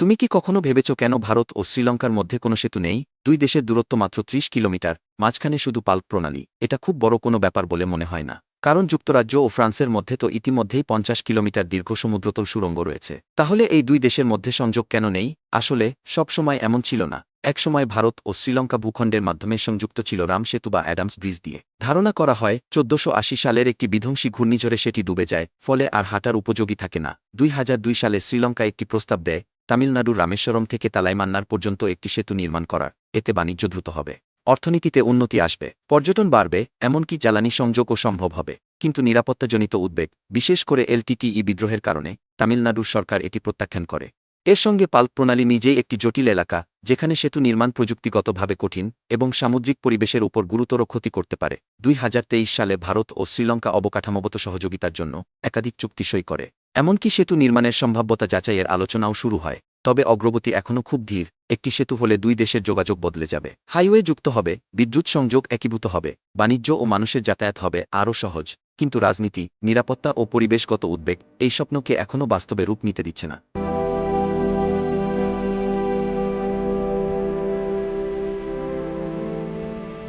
তুমি কি কখনো ভেবেছ কেন ভারত ও শ্রীলঙ্কার মধ্যে কোনো সেতু নেই? দুই দেশের দূরত্ব মাত্র ত্রিশ কিলোমিটার, মাঝখানে শুধু পাল প্রণালী। এটা খুব বড় কোনো ব্যাপার বলে মনে হয় না। কারণ যুক্তরাজ্য ও ফ্রান্সের মধ্যে তো ইতিমধ্যেই পঞ্চাশ কিলোমিটার দীর্ঘ সমুদ্রতল সুড়ঙ্গ রয়েছে। তাহলে এই দুই দেশের মধ্যে সংযোগ কেন নেই? আসলে সবসময় এমন ছিল না। একসময় ভারত ও শ্রীলঙ্কা ভূখণ্ডের মাধ্যমে সংযুক্ত ছিল রাম সেতু বা অ্যাডামস ব্রিজ দিয়ে। ধারণা করা হয়, চোদ্দশো সালের একটি বিধ্বংসী ঘূর্ণিঝড়ে সেটি ডুবে যায়, ফলে আর হাঁটার উপযোগী থাকে না। দুই হাজার দুই সালে শ্রীলঙ্কা একটি প্রস্তাব দেয় তামিলনাড়ুর রামেশ্বরম থেকে তালাইমান্নার পর্যন্ত একটি সেতু নির্মাণ করার এতে বাণিজ্য দ্রুত হবে। অর্থনীতিতে উন্নতি আসবে, পর্যটন বাড়বে, এমনকি জ্বালানি সংযোগও সম্ভব হবে। কিন্তু নিরাপত্তাজনিত উদ্বেগ, বিশেষ করে এলটিটিই বিদ্রোহের কারণে, তামিলনাড়ুর সরকার এটি প্রত্যাখ্যান করে। এর সঙ্গে পাল্প প্রণালী নিজেই একটি জটিল এলাকা, যেখানে সেতু নির্মাণ প্রযুক্তিগতভাবে কঠিন এবং সামুদ্রিক পরিবেশের উপর গুরুতর ক্ষতি করতে পারে। দুই হাজার তেইশ সালে ভারত ও শ্রীলঙ্কা অবকাঠামোগত সহযোগিতার জন্য একাধিক চুক্তি সই করে। এমনকি সেতু নির্মাণের সম্ভাব্যতা যাচাইয়ের আলোচনাও শুরু হয়, তবে অগ্রগতি এখনও খুব ধীর, একটি সেতু হলে দুই দেশের যোগাযোগ বদলে যাবে। হাইওয়ে যুক্ত হবে, বিদ্যুৎ সংযোগ একীভূত হবে, বাণিজ্য ও মানুষের যাতায়াত হবে আরও সহজ, কিন্তু রাজনীতি, নিরাপত্তা ও পরিবেশগত উদ্বেগ, এই স্বপ্নকে এখনও বাস্তবে রূপ নিতে দিচ্ছে না।